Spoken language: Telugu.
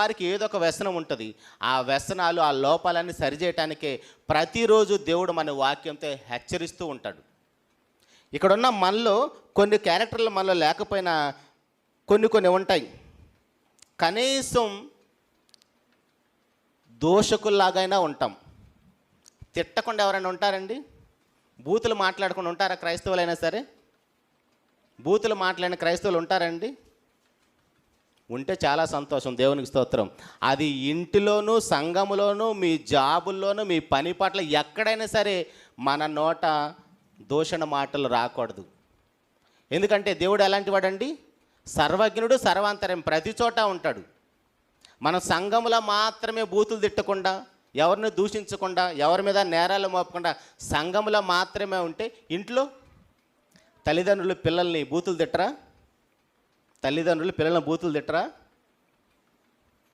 వారికి ఏదో ఒక వ్యసనం ఉంటుంది. ఆ వ్యసనాలు ఆ లోపాలన్నీ సరిచేయటానికే ప్రతిరోజు దేవుడు మన వాక్యంతో హెచ్చరిస్తూ ఉంటాడు. ఇక్కడున్న మనలో కొన్ని క్యారెక్టర్లు మనలో లేకపోయినా కొన్ని కొన్ని ఉంటాయి. కనీసం దోషకుల్లాగైనా ఉంటాం. తిట్టకుండా ఎవరైనా ఉంటారండి? బూతులు మాట్లాడకుండా ఉంటారా క్రైస్తవులైనా సరే? బూతులు మాట్లాడిన క్రైస్తవులు ఉంటారండి? ఉంటే చాలా సంతోషం. దేవునికి స్తోత్రం. అది ఇంటిలోనూ సంఘములోనూ మీ జాబుల్లోనూ మీ పని పట్ల ఎక్కడైనా సరే మన నోట దూషణ మాటలు రాకూడదు. ఎందుకంటే దేవుడు ఎలాంటి వాడండి? సర్వజ్ఞుడు సర్వాంతరం ప్రతి చోట ఉంటాడు. మన సంఘములో మాత్రమే బూతులు తిట్టకుండా ఎవరిని దూషించకుండా ఎవరి మీద నేరాలు మోపకుండా సంఘములో మాత్రమే ఉంటే ఇంట్లో తల్లిదండ్రులు పిల్లల్ని బూతులు తిట్టరా? తల్లిదండ్రులు పిల్లల్ని బూతులు తిట్టరా?